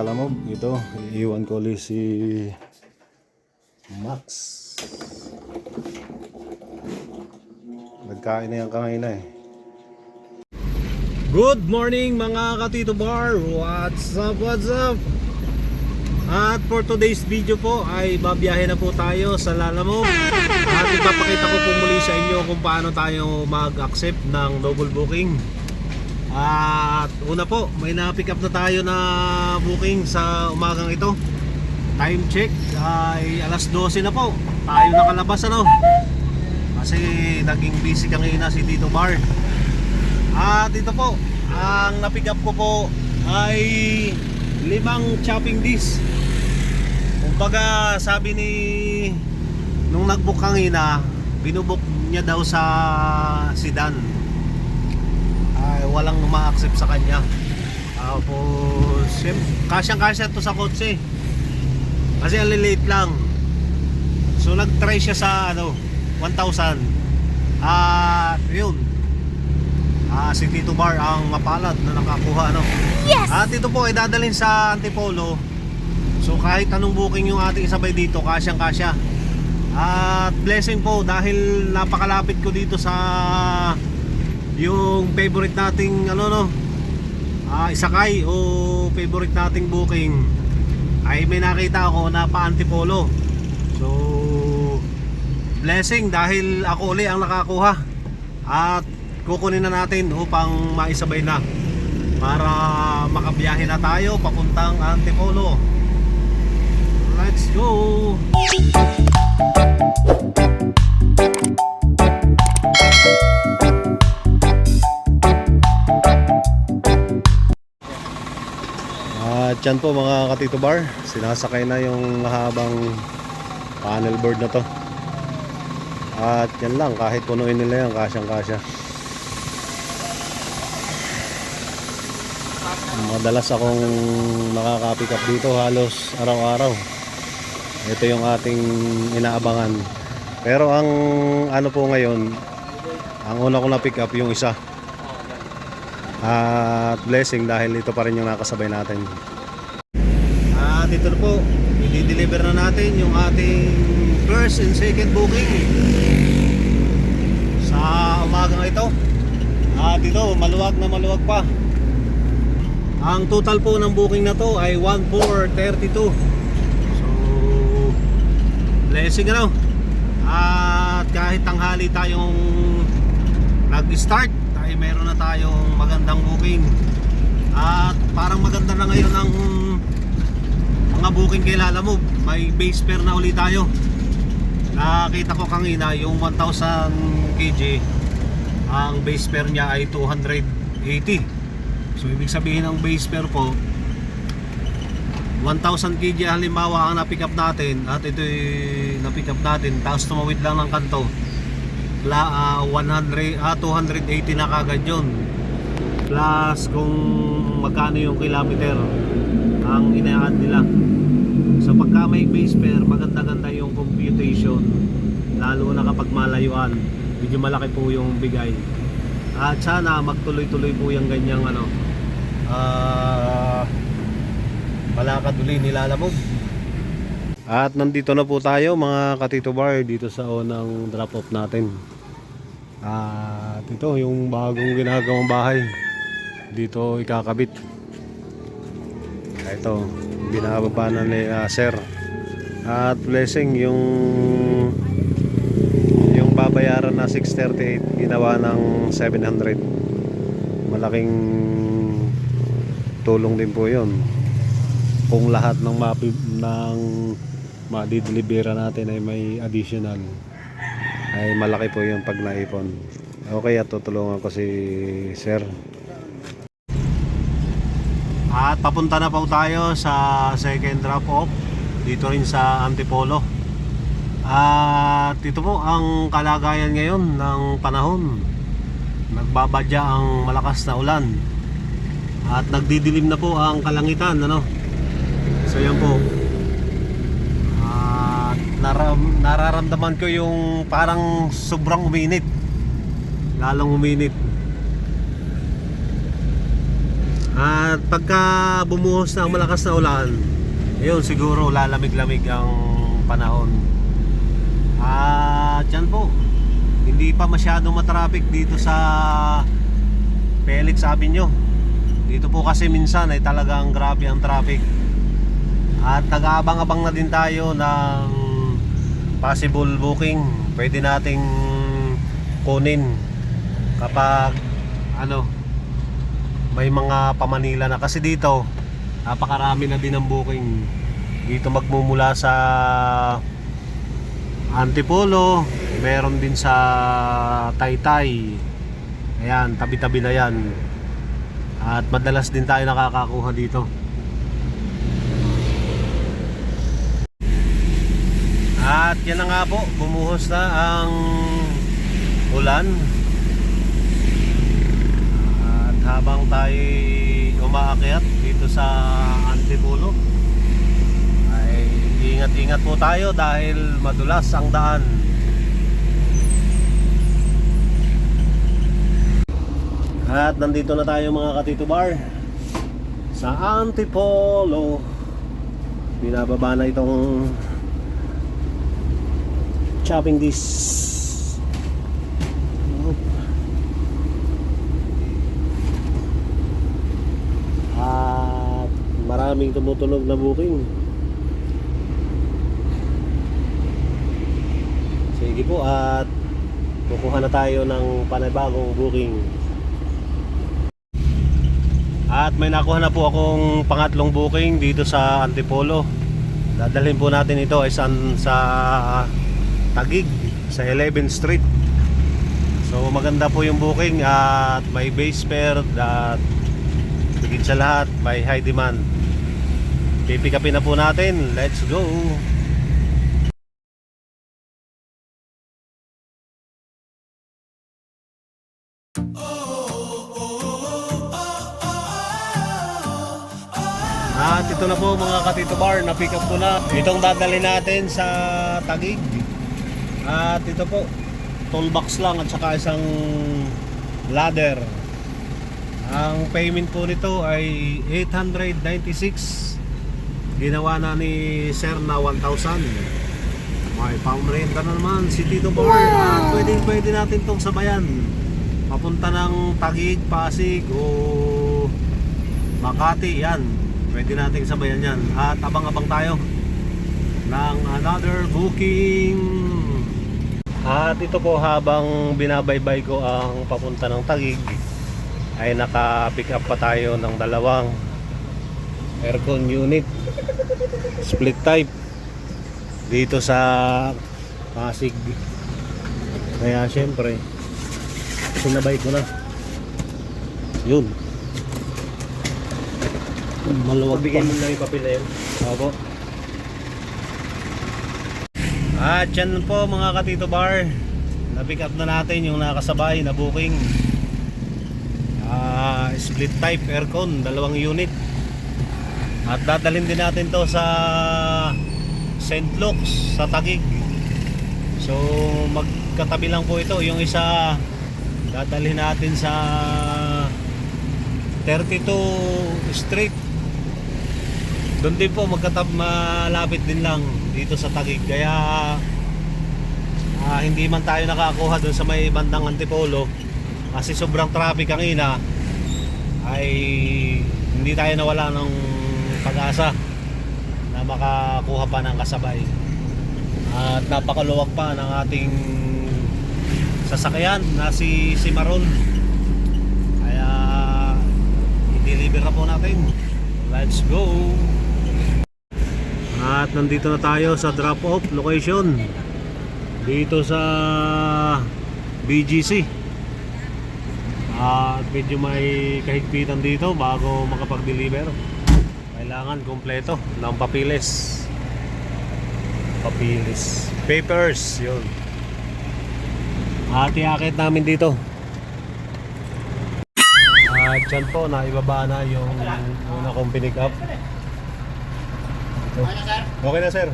sa Lalamog. Ito, iiwan ko ulit si Max. Nagkain na yan kanina eh. Good morning mga katito bar! What's up, what's up? At for today's video po ay babiyahe na po tayo sa Lalamog At ipapakita ko po muli sa inyo kung paano tayo mag-accept ng double booking At una po, may na-pick up na tayo na booking sa umagang ito. Time check ay alas 12 na po. Tayo nakalabas ano? Kasi naging busy kanina si Tito Bar At dito po, ang na-pick up ko po ay limang chopping disc Kumbaga sabi ni nung nagbook kanina, binubok niya daw sa sedan. Ay walang ma-accept sa kanya. Tapos kasyang-kasya to sa kotse. Kasi ang late lang. So nag-try siya sa ano 1,000. At yun. Ah, si Tito Bar ang mapalad na nakakuha ano. Yes! At ito po ay dadalhin sa Antipolo. So kahit anong booking yung ating isabay dito, kasyang kasya. At blessing po dahil napakalapit ko dito sa yung favorite nating ano no ah, isakay o favorite nating booking ay may nakita ako na pa Antipolo. So blessing dahil ako uli ang nakakuha. At kukunin na natin upang maisabay na para makabiyahe na tayo papuntang Antipolo. Let's go! At yan po mga katito bar, sinasakay na yung mahabang panel board na to. At yan lang, kahit punuin nila yan, kasyang kasya. Madalas akong nakaka-pick up dito halos araw-araw. Ito yung ating inaabangan. Pero ang ano po ngayon, ang una ko na pick up yung isa. At blessing dahil ito pa rin yung nakasabay natin. At ito na po, i-deliver na natin yung ating first and second booking sa umagang ito. At ito, maluwag na maluwag pa. Ang total po ng booking na to ay 1432. So blessing ano. At kahit tanghali tayong nag-start, ay meron na tayong magandang booking. At parang maganda na ngayon ang mga booking kay Lalamove. May base fare na ulit tayo. Nakita ko kanina yung 1000 kg ang base fare niya ay 280 So ibig sabihin ng base fare po 1,000 kg halimbawa ang na-pick up natin at ito na-pick up natin tapos tumawid lang ng kanto la, ah, 100, ah, 280 na kagad yun plus kung magkano yung kilometer ang inaan nila. So pagka may base fare maganda-ganda yung computation lalo na kapag malayuan. Medyo malaki po yung bigay. At sana magtuloy-tuloy po yung ganyang ano ah palakad uli nilalamog at nandito na po tayo mga katito bar dito sa unang drop off natin. At ito yung bagong ginagawang bahay. Dito ikakabit ito binababa na ni ah, sir. At blessing yung yung babayaran na 638 ginawa ng 700 malaking tulong din po yon kung lahat ng mapi, ng madidelibera natin ay may additional ay malaki po yung pag naipon okay at tutulungan ko si sir at papunta na po tayo sa second drop off dito rin sa Antipolo. At ito po ang kalagayan ngayon ng panahon. Nagbabadya ang malakas na ulan. At nagdidilim na po ang kalangitan ano? So yan po. At naram, nararamdaman ko yung parang sobrang uminit. Lalong uminit At pagka bumuhos ang malakas na ulan, ayun siguro lalamig-lamig ang panahon. At yan po, hindi pa masyadong matraffic dito sa Felix Avenue. Dito po kasi minsan ay talagang grabe ang traffic. At nag-aabang-abang na din tayo ng possible booking. Pwede nating kunin kapag ano may mga pamanila na. Kasi dito napakarami na din ang booking. Dito magmumula sa Antipolo meron din sa Taytay. Ayan tabi-tabi na yan. At madalas din tayo nakakakuha dito. At yan na nga po bumuhos na ang ulan at habang tayo umaakyat dito sa Antipolo. Ay ingat-ingat po tayo dahil madulas ang daan. At nandito na tayo mga katito bar sa Antipolo. Binababa na itong chopping this at maraming tumutunog na booking. Sige po at kukuha na tayo ng panibagong booking. At may nakuha na po akong pangatlong booking dito sa Antipolo. Dadalhin po natin ito ay san, sa Tagig sa 11th Street. So maganda po yung booking at may base fare at Higit sa lahat, by high demand. Pipick upin na po natin. Let's go! At ito na po mga katito bar, na-pick up ko na. Itong dadali natin sa Tagig. At ito po, toolbox lang at saka isang ladder. Ang payment po nito ay 896. Ginawa na ni Sir na 1,000. May pang-renta na naman si Tito Bar. At pwede, pwede natin tong sabayan. Papunta ng Tagig, Pasig o Makati. Yan. Pwede nating sabayan yan. At abang-abang tayo ng another booking. At ito po habang binabaybay ko ang papunta ng Tagig ay naka-pick up pa tayo ng dalawang aircon unit split type dito sa Pasig kaya syempre sinabay ko na yun maluwag Bigyan mo na yung papel na yun. Opo. At yan po mga katito bar. Na-pick up na natin yung nakasabay na booking. Ah, split type aircon, dalawang unit. At dadalhin din natin to sa St. Luke's sa Tagig. So magkatabi lang po ito. Yung isa dadalhin natin sa 32 Street doon din po magkatab malapit din lang dito sa Tagig kaya ah, hindi man tayo nakakuha doon sa may bandang Antipolo kasi sobrang traffic ang ina ay hindi tayo nawala ng pag-asa na makakuha pa ng kasabay. At napakaluwag pa ng ating sasakyan na si Cimarron kaya i-deliver na po natin. Let's go! At nandito na tayo sa drop off location. Dito sa BGC at medyo may kahigpitan dito bago makapag-deliver kailangan kompleto ng papiles papiles papers yun. At iakit namin dito. At dyan po naibaba na yung una kong pinick up. Okay na sir.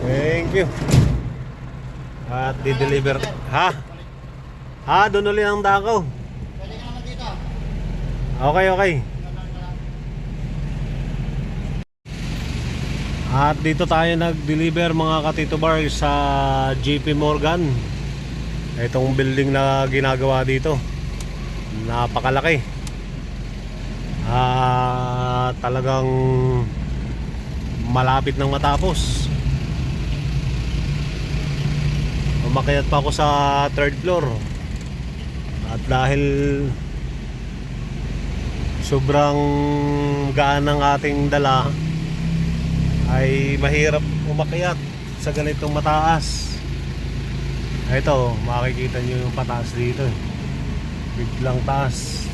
Thank you. At di-deliver. Ha? Ha? Doon ulit ang dako Okay okay At dito tayo nag-deliver mga katito bar sa JP Morgan. Itong building na ginagawa dito. Napakalaki. Ah, talagang malapit nang matapos. Umakyat pa ako sa third floor. At dahil sobrang gaan ng ating dala ay mahirap umakyat sa ganitong mataas. Ito, makikita nyo yung pataas dito. Biglang taas.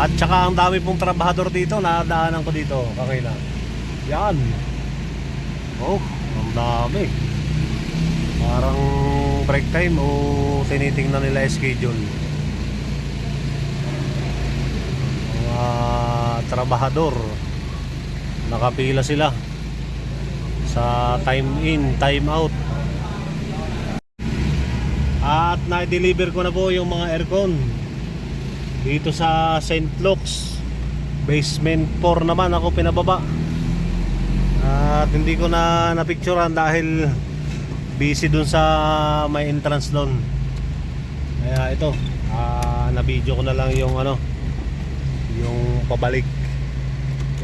At saka ang dami pong trabahador dito, nadaanan ko dito, kakailan. Yan. Oh, ang dami. Parang break time o tinitingnan nila schedule. Mga trabahador. Nakapila sila sa time in, time out. At na-deliver ko na po yung mga aircon dito sa St. Luke's basement 4 naman ako pinababa at hindi ko na napicturean dahil busy dun sa may entrance doon kaya ito ah na-video ko na lang yung ano yung pabalik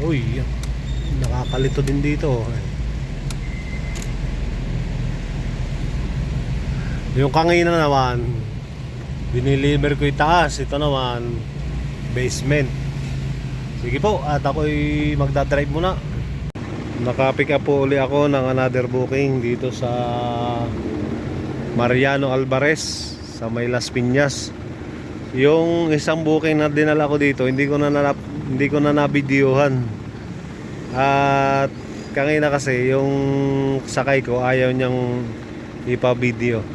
uy nakakalito din dito yung kangina naman Diniliver ko itaas. Ito naman, basement. Sige po, at ako'y magdadrive muna. Nakapick up po uli ako ng another booking dito sa Mariano Alvarez sa May Las Piñas. Yung isang booking na dinala ko dito, hindi ko na na, hindi ko na nabidyohan. At kanina kasi yung sakay ko ayaw niyang ipa-video.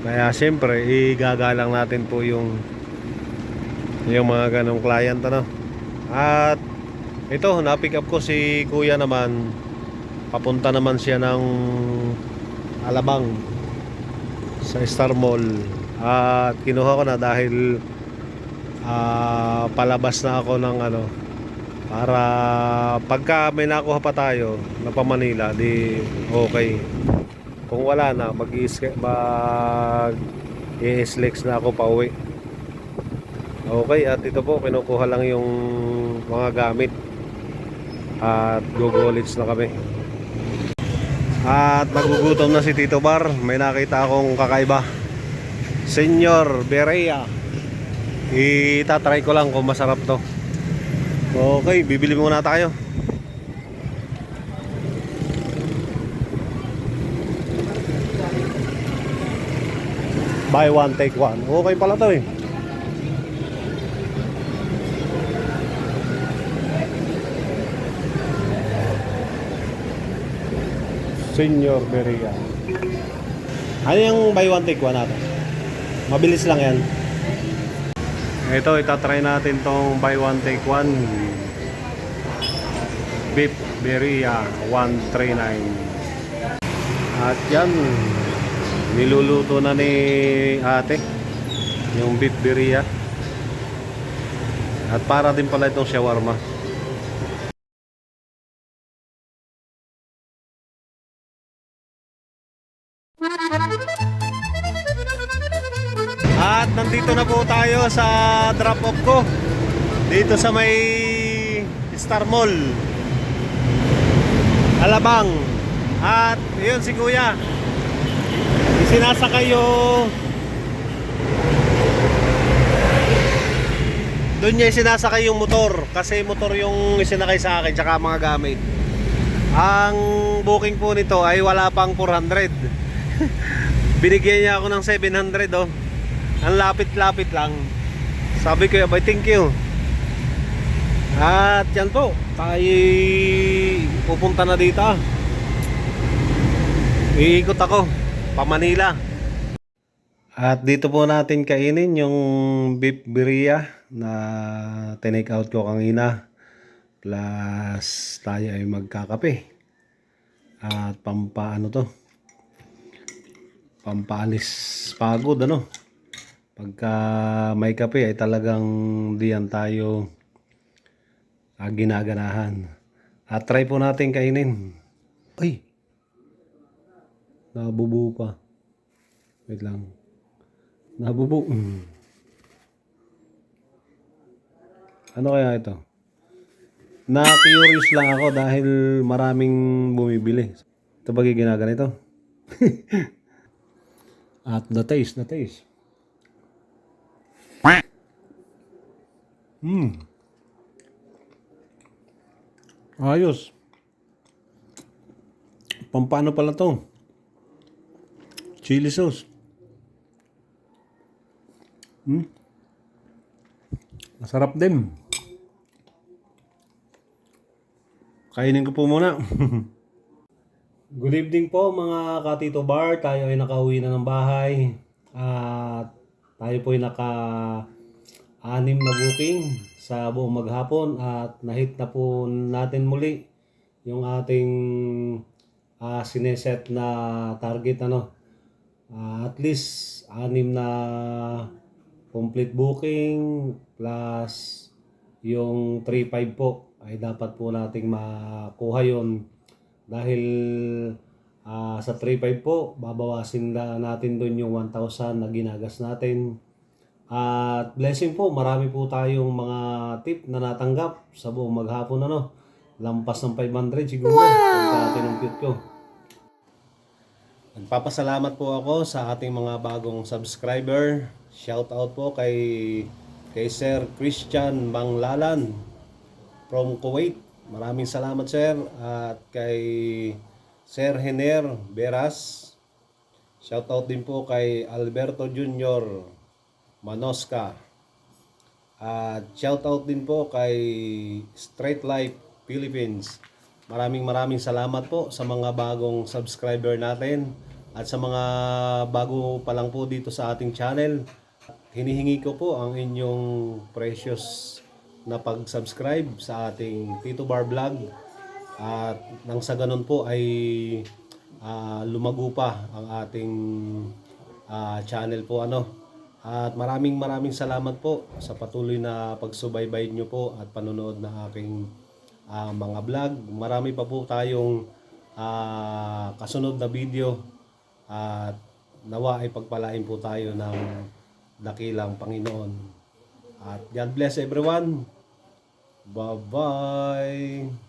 Kaya siyempre, igagalang natin po yung yung mga ganong client ano. At ito, na-pick up ko si Kuya naman. Papunta naman siya ng Alabang sa Star Mall. At kinuha ko na dahil ah, palabas na ako ng ano para pagka may nakuha pa tayo na pa Manila di okay. Kung wala na mag mag i-slex na ako pa uwi. Okay at ito po kinukuha lang yung mga gamit. At gugulits na kami. At nagugutom na si Tito Bar. May nakita akong kakaiba Senyor Berea itatry ko lang kung masarap to okay bibili muna tayo Buy one, take one. Okay pala to eh. Senior Beria. Ano yung buy one, take one natin? Mabilis lang yan. Ito, itatry natin tong buy one, take one. Beef Beria 139. At yan, niluluto na ni ate yung beef birria at para din pala itong shawarma sa drop off ko. Dito sa may Star Mall. Alabang. At yun si kuya. Sinasakay yung doon niya sinasakay yung motor. Kasi motor yung isinakay sa akin tsaka mga gamit. Ang booking po nito ay wala pang 400 binigyan niya ako ng 700 oh. Ang lapit-lapit lang sabi ko abay thank you at yan po tayo pupunta na dito iikot ako pa Manila. At dito po natin kainin yung beef birria na tinake out ko kanina. Plus tayo ay magkakape. At pampaano to? Pampaalis pagod ano? Pagka may kape ay talagang diyan tayo ah, ginaganahan. At try po natin kainin. Ay! Nabubuo pa. Wait lang. Nabubuo. Ano kaya ito? Na-curious lang ako dahil maraming bumibili. Ito ba ginaganito? At the taste, the taste. Hmm. Ayos. Pampano pala to? Chili sauce. Hmm. Masarap din. Kainin ko po muna. Good evening po mga katito bar. Tayo ay nakauwi na ng bahay. At tayo po ay naka anim na booking sa buong maghapon at nahit na po natin muli yung ating ah, sineset na target ano. Ah, at least anim na complete booking plus yung 3.5 po ay dapat po nating makuha yon dahil ah, sa 3.5 po babawasin na natin doon yung 1,000 na ginagas natin at blessing po marami po tayong mga tip na natanggap sa buong maghapon ano lampas ng 500 siguro wow! natin ang cute ko Nagpapasalamat po ako sa ating mga bagong subscriber. Shout out po kay kay Sir Christian Manglalan from Kuwait. Maraming salamat sir at kay Sir Hener Beras. Shout out din po kay Alberto Junior Manosca. At shout out din po kay Straight Life Philippines. Maraming maraming salamat po sa mga bagong subscriber natin at sa mga bago pa lang po dito sa ating channel. Hinihingi ko po ang inyong precious na pag-subscribe sa ating Tito Bar Vlog at nang sa ganun po ay ah, lumago pa ang ating ah, channel po ano at maraming maraming salamat po sa patuloy na pagsubaybay nyo po at panonood ng aking ah, mga vlog. Marami pa po tayong ah, kasunod na video at nawa ay pagpalain po tayo ng dakilang Panginoon. At God bless everyone. Bye-bye.